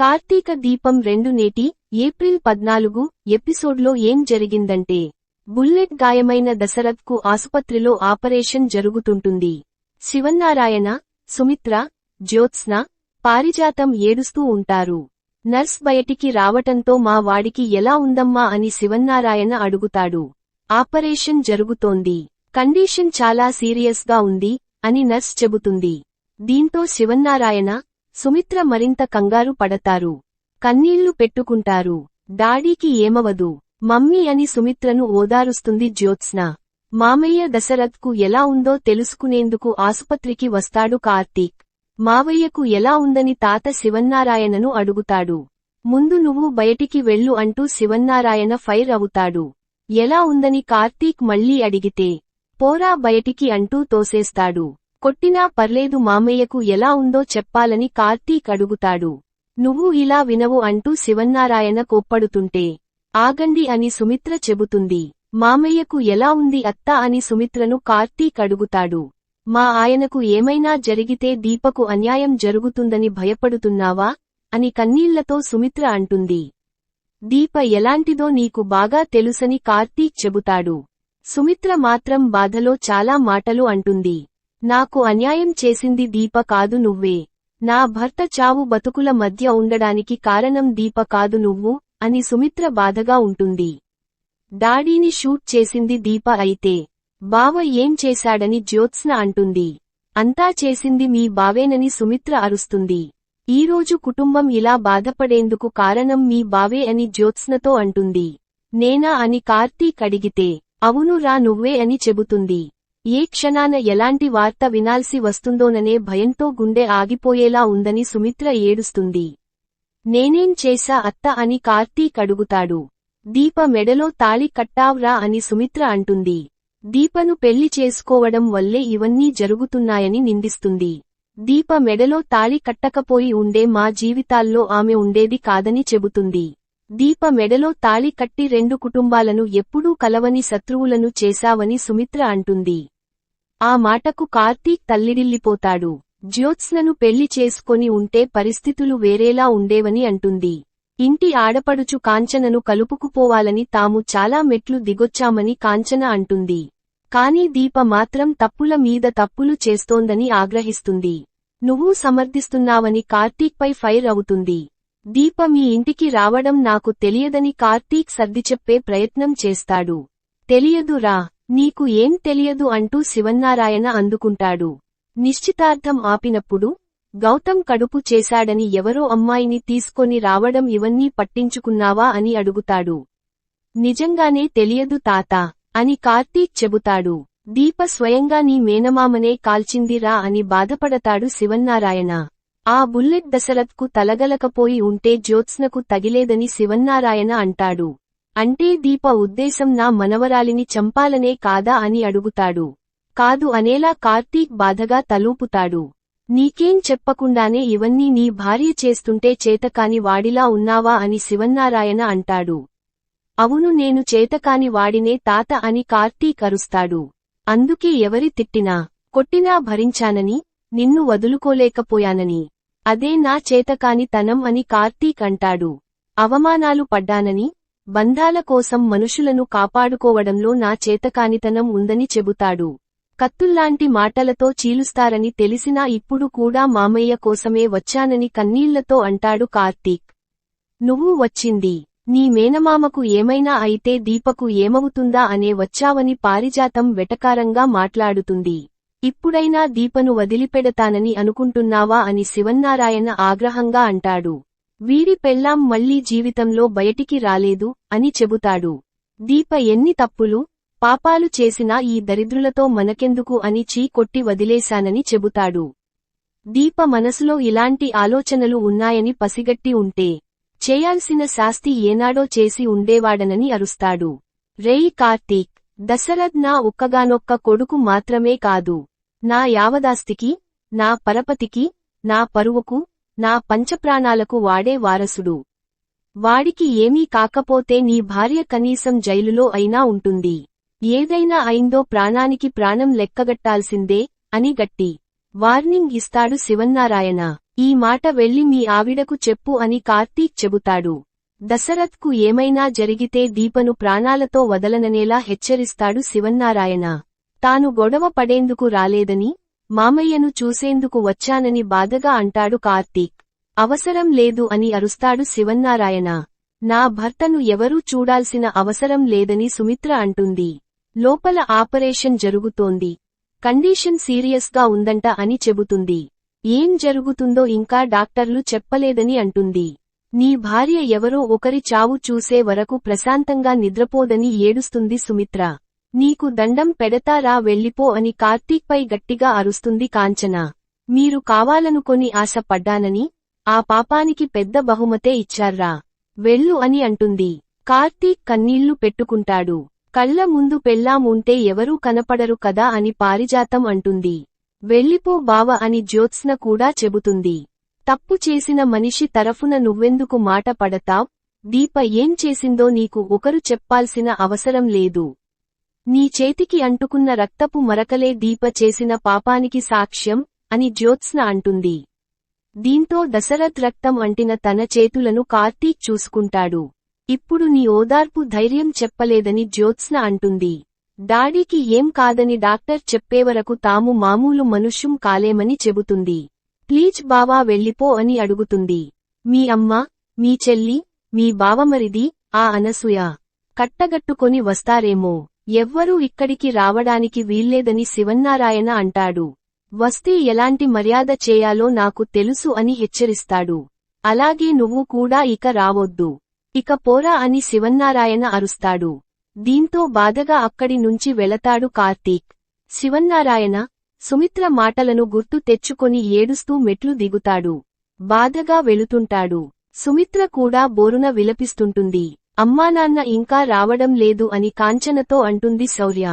కార్తీక దీపం రెండు నేటి ఏప్రిల్ పద్నాలుగు ఎపిసోడ్లో ఏం జరిగిందంటే బుల్లెట్ గాయమైన దశరథ్కు ఆసుపత్రిలో ఆపరేషన్ జరుగుతుంటుంది. శివన్నారాయణ సుమిత్ర జ్యోత్స్న పారిజాతం ఏడుస్తూ ఉంటారు. నర్స్ బయటికి రావటంతో మా వాడికి ఎలా ఉందమ్మా అని శివన్నారాయణ అడుగుతాడు. ఆపరేషన్ జరుగుతోంది. కండీషన్ చాలా సీరియస్గా ఉంది అని నర్స్ చెబుతుంది. దీంతో శివన్నారాయణ సుమిత్ర మరింత కంగారు పడతారు. కన్నీళ్ళు పెట్టుకుంటారు. డాడీకి ఏమవదు. మమ్మీ అని సుమిత్రను ఓదారుస్తుంది జ్యోత్స్న. మామయ్య దశరథ్కు ఎలా ఉందో తెలుసుకునేందుకు ఆసుపత్రికి వస్తాడు కార్తీక్. మావయ్యకు ఎలా ఉందని తాత శివన్నారాయణను అడుగుతాడు. ముందు నువ్వు బయటికి వెళ్ళు అంటూ శివన్నారాయణ ఫైర్ అవుతాడు. ఎలా ఉందని కార్తీక్ మళ్ళీ అడిగితే పోరా బయటికి అంటూ తోసేస్తాడు. కొట్టినా పర్లేదు మామయ్యకు ఎలా ఉందో చెప్పాలని కార్తీక్ అడుగుతాడు. నువ్వు ఇలా వినవు అంటూ శివన్నారాయణ కోప్పడుతుంటే. ఆగండి అని సుమిత్ర చెబుతుంది. మామయ్యకు ఎలా ఉంది అత్త అని సుమిత్రను కార్తీక్ అడుగుతాడు. మా ఆయనకు ఏమైనా జరిగితే దీపకు అన్యాయం జరుగుతుందని భయపడుతున్నావా? అని కన్నీళ్ళతో సుమిత్ర అంటుంది. దీప ఎలాంటిదో నీకు బాగా తెలుసని కార్తీక్ చెబుతాడు. సుమిత్ర మాత్రం బాధలో చాలా మాటలు అంటుంది. నాకు అన్యాయం చేసింది దీప కాదు నువ్వే. నా భర్త చావు బతుకుల మధ్య ఉండడానికి కారణం దీప కాదు నువ్వు అని సుమిత్ర బాధగా ఉంటుంది. డాడీని షూట్ చేసింది దీప అయితే. బావ ఏం చేశాడని జ్యోత్స్న అంటుంది. అంతా చేసింది మీ బావేనని సుమిత్ర అరుస్తుంది. ఈరోజు కుటుంబం ఇలా బాధపడేందుకు కారణం మీ బావే అని జ్యోత్స్నతో అంటుంది. నేనా అని కార్తీక్ అడిగితే అవును రా నువ్వే అని చెబుతుంది. ఏ క్షణాన ఎలాంటి వార్త వినాల్సి వస్తుందోననే భయంతో గుండె ఆగిపోయేలా ఉందని సుమిత్ర ఏడుస్తుంది. నేనేం చేశా అత్త అని కార్తీక్ అడుగుతాడు. దీప మెడలో తాళి కట్టావ్రా అని సుమిత్ర అంటుంది. దీపను పెళ్ళి చేసుకోవడం వల్లే ఇవన్నీ జరుగుతున్నాయని నిందిస్తుంది. దీప మెడలో తాళి కట్టకపోయి ఉండే మా జీవితాల్లో ఆమె ఉండేది కాదని చెబుతుంది. దీప మెడలో తాళి కట్టి రెండు కుటుంబాలను ఎప్పుడూ కలవని శత్రువులను చేశావని సుమిత్ర అంటుంది. ఆ మాటకు కార్తీక్ తల్లిడిల్లిపోతాడు. జ్యోత్స్నను పెళ్ళి చేసుకొని ఉంటే పరిస్థితులు వేరేలా ఉండేవని అంటుంది. ఇంటి ఆడపడుచు కాంచనను కలుపుకుపోవాలని తాము చాలా మెట్లు దిగొచ్చామని కాంచన అంటుంది. కాని దీప మాత్రం తప్పుల మీద తప్పులు చేస్తోందని ఆగ్రహిస్తుంది. నువ్వు సమర్థిస్తున్నావని కార్తీక్పై ఫైర్ అవుతుంది. దీప మీ ఇంటికి రావడం నాకు తెలియదని కార్తీక్ సర్దిచెప్పే ప్రయత్నం చేస్తాడు. తెలియదురా. నీకు ఏం తెలియదు అంటూ శివన్నారాయణ అందుకుంటాడు. నిశ్చితార్థం ఆపినప్పుడు గౌతమ్ కడుపు చేశాడని ఎవరో అమ్మాయిని తీసుకొని రావడం ఇవన్నీ పట్టించుకున్నావా అని అడుగుతాడు. నిజంగానే తెలియదు తాత అని కార్తీక్ చెబుతాడు. దీప స్వయంగా నీ మేనమామనే కాల్చిందిరా అని బాధపడతాడు శివన్నారాయణ. ఆ బుల్లెట్ దశరథ్కు తలగలకపోయి ఉంటే జ్యోత్స్నకు తగిలేదని శివన్నారాయణ అంటాడు. అంటే దీప ఉద్దేశం నా మనవరాలిని చంపాలనే కాదా అని అడుగుతాడు. కాదు అనేలా కార్తీక్ బాధగా తలూపుతాడు. నీకేం చెప్పకుండానే ఇవన్నీ నీ భార్య చేస్తుంటే చేతకాని వాడిలా ఉన్నావా అని శివన్నారాయణ అంటాడు. అవును నేను చేతకాని వాడినే తాత అని కార్తీక్ అరుస్తాడు. అందుకే ఎవరి తిట్టినా కొట్టినా భరించానని నిన్ను వదులుకోలేకపోయానని. అదే నా చేతకాని తనం అని కార్తీక్ అంటాడు. అవమానాలు పడ్డానని బంధాల కోసం మనుషులను కాపాడుకోవడంలో నా చేతకానితనం ఉందని చెబుతాడు. కత్తుల్లాంటి మాటలతో చీలుస్తారని తెలిసినా ఇప్పుడు కూడా మామయ్య కోసమే వచ్చానని కన్నీళ్ళతో అంటాడు కార్తీక్. నువ్వు వచ్చింది. నీ మేనమామకు ఏమైనా అయితే దీపకు ఏమవుతుందా అనే వచ్చావని పారిజాతం వెటకారంగా మాట్లాడుతుంది. ఇప్పుడైనా దీపను వదిలిపెడతానని అనుకుంటున్నావా అని శివన్నారాయణ ఆగ్రహంగా అంటాడు. వీడి పెళ్ళాం మళ్ళీ జీవితంలో బయటికి రాలేదు అని చెబుతాడు. దీప ఎన్ని తప్పులు పాపాలు చేసినా ఈ దరిద్రులతో మనకెందుకు అని చీ కొట్టి వదిలేశానని చెబుతాడు. దీప మనసులో ఇలాంటి ఆలోచనలు ఉన్నాయని పసిగట్టి ఉంటే చేయాల్సిన శాస్తి ఏనాడో చేసి ఉండేవాడనని అరుస్తాడు. రేయ్ కార్తీక్ దశరథ్ నా ఒక్కగానొక్క కొడుకు మాత్రమే కాదు. నా యావదాస్తికి నా పరపతికి నా పరువుకు నా పంచప్రాణాలకు వాడే వారసుడు. వాడికి ఏమీ కాకపోతే నీ భార్య కనీసం జైలులో అయినా ఉంటుంది. ఏదైనా అయిందో ప్రాణానికి ప్రాణం లెక్కగట్టాల్సిందే అని గట్టి. వార్నింగ్ ఇస్తాడు శివన్నారాయణ. ఈ మాట వెళ్ళి మీ ఆవిడకు చెప్పు అని కార్తీక్ చెబుతాడు. దశరథ్కు ఏమైనా జరిగితే దీపను ప్రాణాలతో వదలననేలా హెచ్చరిస్తాడు శివన్నారాయణ. తాను గొడవ పడేందుకు రాలేదని మామయ్యను చూసేందుకు వచ్చానని బాధగా అంటాడు కార్తీక్. అవసరం లేదు అని అరుస్తాడు శివన్నారాయణ. నా భర్తను ఎవరూ చూడాల్సిన అవసరం లేదని సుమిత్ర అంటుంది. లోపల ఆపరేషన్ జరుగుతోంది. కండీషన్ సీరియస్గా ఉందంట అని చెబుతుంది. ఏం జరుగుతుందో ఇంకా డాక్టర్లు చెప్పలేదని అంటుంది. నీ భార్య ఎవరో ఒకరి చావు చూసే వరకు ప్రశాంతంగా నిద్రపోదని ఏడుస్తుంది సుమిత్ర. నీకు దండం పెడతారా వెళ్ళిపో అని కార్తీక్పై గట్టిగా అరుస్తుంది కాంచన. మీరు కావాలనుకొని ఆశపడ్డానని ఆ పాపానికి పెద్ద బహుమతే ఇచ్చార్రా. వెళ్ళు అని అంటుంది. కార్తీక్ కన్నీళ్ళు పెట్టుకుంటాడు. కళ్ళ ముందు పెళ్ళాం ఉంటే ఎవరూ కనపడరు కదా అని పారిజాతం అంటుంది. వెళ్ళిపో బావ అని జ్యోత్స్న కూడా చెబుతుంది. తప్పు చేసిన మనిషి తరఫున నువ్వెందుకు మాట పడతావ్? దీప ఏం చేసిందో నీకు ఒకరు చెప్పాల్సిన అవసరం లేదు. నీ చేతికి అంటుకున్న రక్తపు మరకలే దీప చేసిన పాపానికి సాక్ష్యం అని జ్యోత్స్న అంటుంది. దీంతో దశరథ్ రక్తం అంటిన తన చేతులను కార్తీక్ చూసుకుంటాడు. ఇప్పుడు నీ ఓదార్పు ధైర్యం చెప్పలేదని జ్యోత్స్న అంటుంది. డాడీకి ఏం కాదని డాక్టర్ చెప్పేవరకు తాము మామూలు మనుష్యం కాలేమని చెబుతుంది. ప్లీజ్ బావా వెళ్ళిపో అని అడుగుతుంది. మీ అమ్మ మీ చెల్లి మీ బావమరిది ఆ అనసూయ. కట్టగట్టుకొని వస్తారేమో. ఎవ్వరూ ఇక్కడికి రావడానికి వీల్లేదని శివన్నారాయణ అంటాడు. వస్తే ఎలాంటి మర్యాద చేయాలో నాకు తెలుసు అని హెచ్చరిస్తాడు. అలాగే నువ్వు కూడా ఇక రావొద్దు. ఇక పోరా అని శివన్నారాయణ అరుస్తాడు. దీంతో బాధగా అక్కడి నుంచి వెళతాడు కార్తీక్. శివన్నారాయణ సుమిత్ర మాటలను గుర్తు తెచ్చుకొని ఏడుస్తూ మెట్లు దిగుతాడు. బాధగా వెళుతుంటాడు. సుమిత్ర కూడా బోరున విలపిస్తుంటుంది. అమ్మానాన్న ఇంకా రావడం లేదు అని కాంచనతో అంటుంది శౌర్య.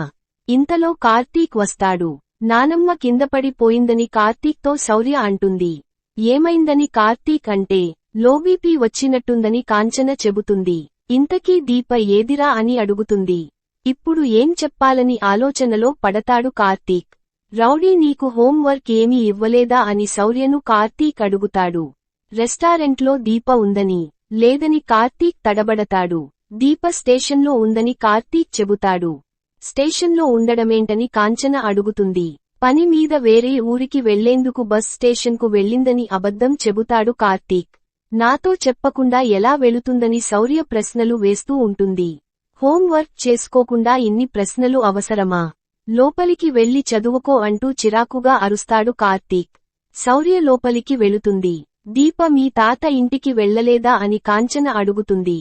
ఇంతలో కార్తీక్ వస్తాడు. నానమ్మ కిందపడిపోయిందని కార్తీక్తో శౌర్య అంటుంది. ఏమైందని కార్తీక్ అంటే లోబీపీ వచ్చినట్టుందని కాంచన చెబుతుంది. ఇంతకీ దీప ఏదిరా అని అడుగుతుంది. ఇప్పుడు ఏం చెప్పాలని ఆలోచనలో పడతాడు కార్తీక్. రౌడీ నీకు హోంవర్క్ ఏమీ ఇవ్వలేదా అని శౌర్యను కార్తీక్ అడుగుతాడు. రెస్టారెంట్లో దీప ఉందని. లేదని కార్తీక్ తడబడతాడు. దీప స్టేషన్లో ఉందని కార్తీక్ చెబుతాడు. స్టేషన్లో ఉండడమేంటని కాంచన అడుగుతుంది. పని మీద వేరే ఊరికి వెళ్ళేందుకు బస్ స్టేషన్కు వెళ్ళిందని అబద్ధం చెబుతాడు కార్తీక్. నాతో చెప్పకుండా ఎలా వెళుతుందని శౌర్య ప్రశ్నలు వేస్తూ ఉంటుంది. హోంవర్క్ చేసుకోకుండా ఇన్ని ప్రశ్నలు అవసరమా? లోపలికి వెళ్ళి చదువుకో అంటూ చిరాకుగా అరుస్తాడు కార్తీక్. శౌర్య లోపలికి వెళుతుంది. దీప మీ తాత ఇంటికి వెళ్ళలేదా అని కాంచన అడుగుతుంది.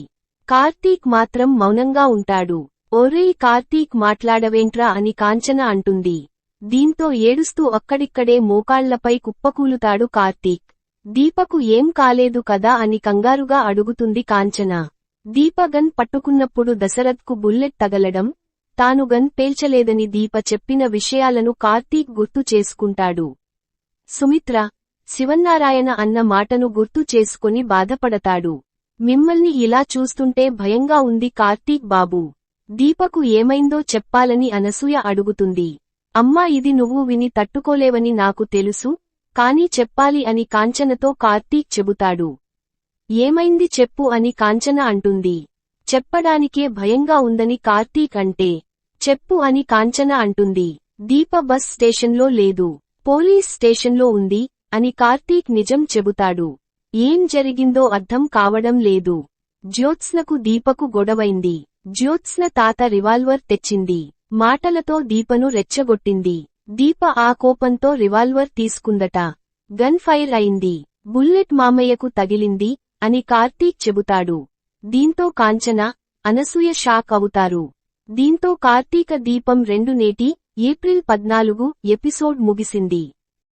కార్తీక్ మాత్రం మౌనంగా ఉంటాడు. ఒరేయ్ కార్తీక్ మాట్లాడవేంట్రా అని కాంచన అంటుంది. దీంతో ఏడుస్తూ అక్కడిక్కడే మోకాళ్ళపై కుప్పకూలుతాడు కార్తీక్. దీపకు ఏం కాలేదు కదా అని కంగారుగా అడుగుతుంది కాంచన. దీపగన్ పట్టుకున్నప్పుడు దశరథ్కు బుల్లెట్ తగలడం తాను గన్ పేల్చలేదని దీప చెప్పిన విషయాలను కార్తీక్ గుర్తు చేసుకుంటాడు. సుమిత్ర శివన్నారాయణ అన్న మాటను గుర్తు చేసుకుని బాధపడతాడు. మిమ్మల్ని ఇలా చూస్తుంటే భయంగా ఉంది కార్తీక్ బాబు. దీపకు ఏమైందో చెప్పాలని అనసూయ అడుగుతుంది. అమ్మా ఇది నువ్వు విని తట్టుకోలేవని నాకు తెలుసు కాని చెప్పాలి అని కాంచనతో కార్తీక్ చెబుతాడు. ఏమైంది చెప్పు అని కాంచన అంటుంది. చెప్పడానికే భయంగా ఉందని కార్తీక్ అంటే. చెప్పు అని కాంచన అంటుంది. దీప బస్ స్టేషన్లో లేదు. పోలీస్ స్టేషన్లో ఉంది అని కార్తీక్ నిజం చెబుతాడు. ఏం జరిగిందో అర్థం కావడం లేదు. జ్యోత్స్నకు దీపకు గొడవైంది. జ్యోత్స్న తాత రివాల్వర్ తెచ్చింది. మాటలతో దీపను రెచ్చగొట్టింది. దీప ఆ కోపంతో రివాల్వర్ తీసుకుందట. గన్ ఫైర్ అయింది. బుల్లెట్ మామయ్యకు తగిలింది అని కార్తీక్ చెబుతాడు. దీంతో కాంచన అనసూయ షాక్ అవుతారు. దీంతో కార్తీక దీపం రెండు నేటి ఏప్రిల్ పద్నాలుగు ఎపిసోడ్ ముగిసింది.